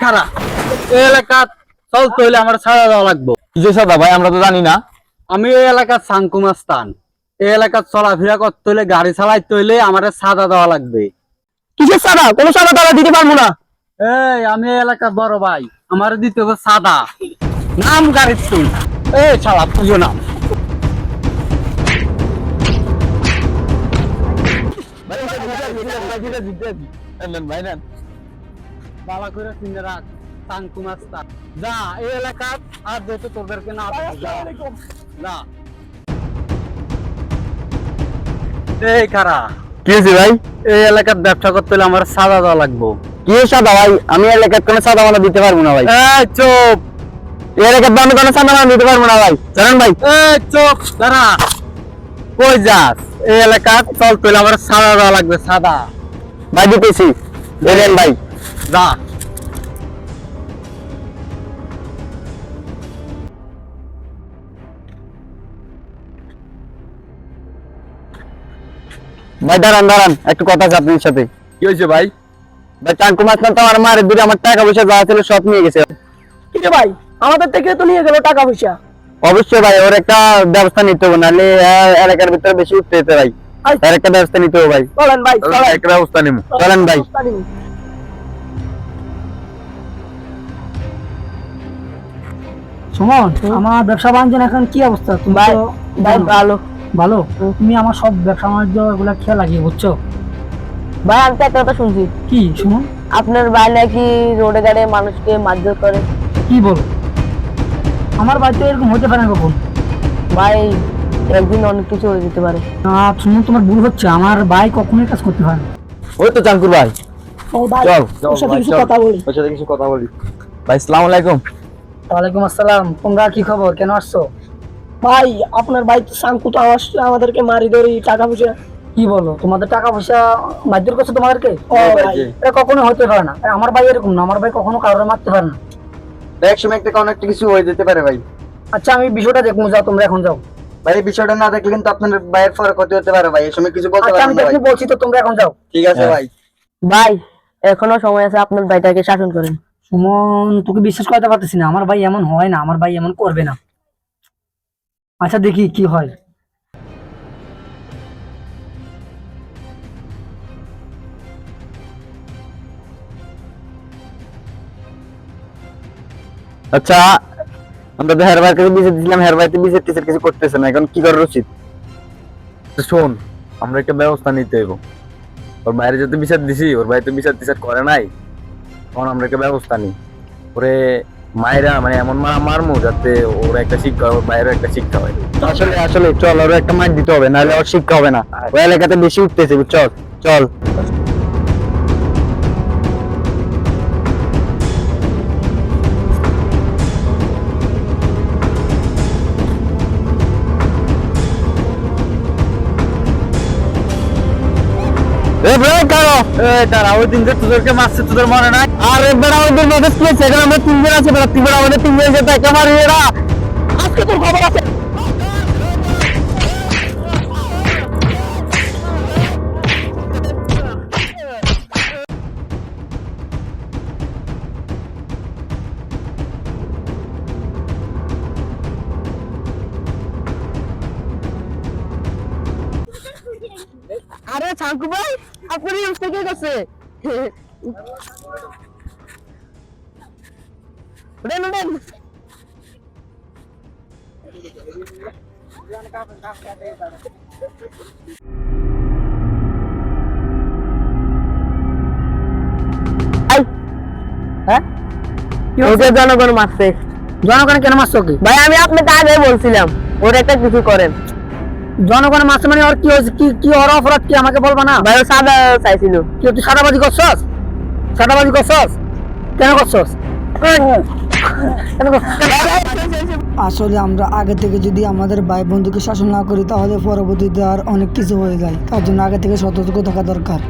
খারা এই এলাকা চলতে হইলে আমার ছাড়া দেওয়া লাগবো কিসের সাদা ভাই আমরা তো জানি না আমি এই এলাকার সাংকুমা স্থান এই এলাকার চলাফেরা করতে হইলে গাড়ি চালাইতে হইলে আমার সাদা দেওয়া লাগবে কিসের সাদা কোনো সাদা তারা দিতে পারব না এই আমি এই এলাকার বড় ভাই আমার দিতে হবে সাদা নাম গাড়ির তুই এই ছাড়া পুজো নাম ভাই নেন বালা করে চিনে রাখ সাংকুমা স্থান যা এই এলাকার আর যেহেতু তোদেরকে না যা। যা। এই খারা কি ভাই? এই এলাকার ব্যবসা করতে হলে আমার সাদা দেওয়া লাগবো। কি সাদা ভাই? আমি এলাকার কোনো সাদা মানা দিতে পারব না ভাই। এই এই এলাকার দামে কোনো সাদা মানা দিতে পারব না ভাই। জানেন ভাই? এই চুপ দাঁড়া। কই যাস? এই এলাকার চল তুই আমার সাদা দেওয়া লাগবে সাদা। ভাই দিতেছি। ভাই। যা ভাই দাঁড়ান দাঁড়ান একটু কথা আছে আপনার সাথে। কি হয়েছে ভাই? ভাই টাঙ্কু মাছ তো আমার মারে দূরে আমার টাকা পয়সা যা ছিল সব নিয়ে গেছে। ঠিক ভাই? আমাদের থেকে তো নিয়ে গেল টাকা পয়সা। অবশ্যই ভাই ওর একটা ব্যবস্থা নিতে হবে নাহলে এলাকার ভিতরে বেশি উঠতে যেতে ভাই। আচ্ছা। একটা ব্যবস্থা নিতে হবে ভাই। চলেন ভাই একটা ব্যবস্থা নিব চলেন ভাই। সুমন আমার ব্যবসা বাণিজ্য এখন কি অবস্থা? তুমি ভাই ভাই জানো। ভালো। ভালো? তুমি আমার সব ব্যবসা বাণিজ্য এগুলা খেয়াল লাগিয়ে বুঝছ? ভাই আমি একটা কথা শুনছি। কি সুমন? আপনার ভাই নাকি রোডে গাড়ে মানুষকে মারধর করে? কি বলো? আমার বাড়িতে এরকম হতে পারে না কখন? ভাই একদিন অনেক কিছু হয়ে যেতে পারে। না সুমন তোমার ভুল হচ্ছে। আমার ভাই কখনোই কাজ করতে পারে না। ওই তো চাঙ্কুর ভাই। চল। ওর সাথে কিছু কথা বলি। ওর সাথে কিছু কথা বলি। ভাই সালাম আলাইকুম। ওয়ালাইকুম আসসালাম। তোমরা কি খবর? কেন আসছো? ভাই আপনার ভাই তো আমার আমাদেরকে মারি ধরি টাকা পয়সা কি বলো? তোমাদের টাকা পয়সা মারধর করছে তোমাদেরকে? এটা কখনো হতে পারে না। আমার ভাই এরকম না। আমার ভাই কখনো কারোর মারতে পারে না। এক সময় একটা কোনো একটা কিছু হয়ে যেতে পারে ভাই। আচ্ছা আমি বিষয়টা দেখব। যাও তোমরা এখন যাও। ভাই এই বিষয়টা না দেখলে কিন্তু আপনার ভাইয়ের পরে ক্ষতি হতে পারে ভাই। এই সময় কিছু বলতে আচ্ছা আমি পারবেন না দেখব বলছি তো তোমরা এখন যাও। ঠিক আছে ভাই। ভাই এখনও সময় আছে আপনার ভাইটাকে শাসন করেন। সুমন তোকে বিশ্বাস করতে পারতেছি না। আমার ভাই এমন হয় না আমার ভাই এমন করবে না। আচ্ছা দেখি কি হয়। আচ্ছা আমরা তো হেয়ার ভাইকে বিচার দিলাম হেয়ার টিচার কিছু করতেছে না। এখন কি করা উচিত? শোন আমরা একটা ব্যবস্থা নিতে হইব। ওর বাইরে যদি বিচার দিছি ওর ভাই তো বিচার টিচার করে নাই। তখন আমরা একটা ব্যবস্থা নিই। ওরে মায়েরা মানে এমন মা মারমু যাতে ওর একটা শিক্ষা হয়, ওর বাইরেও একটা শিক্ষা হয়। আসলে আসলে চল ওর একটা মার দিতে হবে নাহলে ওর শিক্ষা হবে না। ওই এলাকাতে বেশি উঠতেছে চল চল। এ ব্রেক করো? এ তারা ওই দিন যে তোদেরকে মারছে তোদের মনে নাই? আরে বেড়া এখানে আমরা তিনজন আছে বেড়া তিনজন আমাদের তিনজন যেতে একে এরা। আজকে তোর খবর আছে। আরে সাংকু ভাই আপনি ইউজ থেকে গেছে। উঠেন উঠেন। ভাই, হ্যাঁ? জনগণ মারছে। জনগণ কেন মারছো কি ভাই আমি আপনাকে আগে বলছিলাম ওর একটা কিছু করেন। জনগণ মারছে মানে আর কি হয়েছে? কি কি ওর অপরাধ কি? আমাকে বলবা না? ভাই সাদা চাইছিল। কি তুই সাদাবাজি করছস? সাদাবাজি করছস? কেন করছস? কেন করছস? আসলে আমরা আগে থেকে যদি আমাদের ভাই বন্ধুকে শাসন না করি তাহলে পরবর্তীতে আর অনেক কিছু হয়ে যায়। তার জন্য আগে থেকে সতর্ক থাকা দরকার।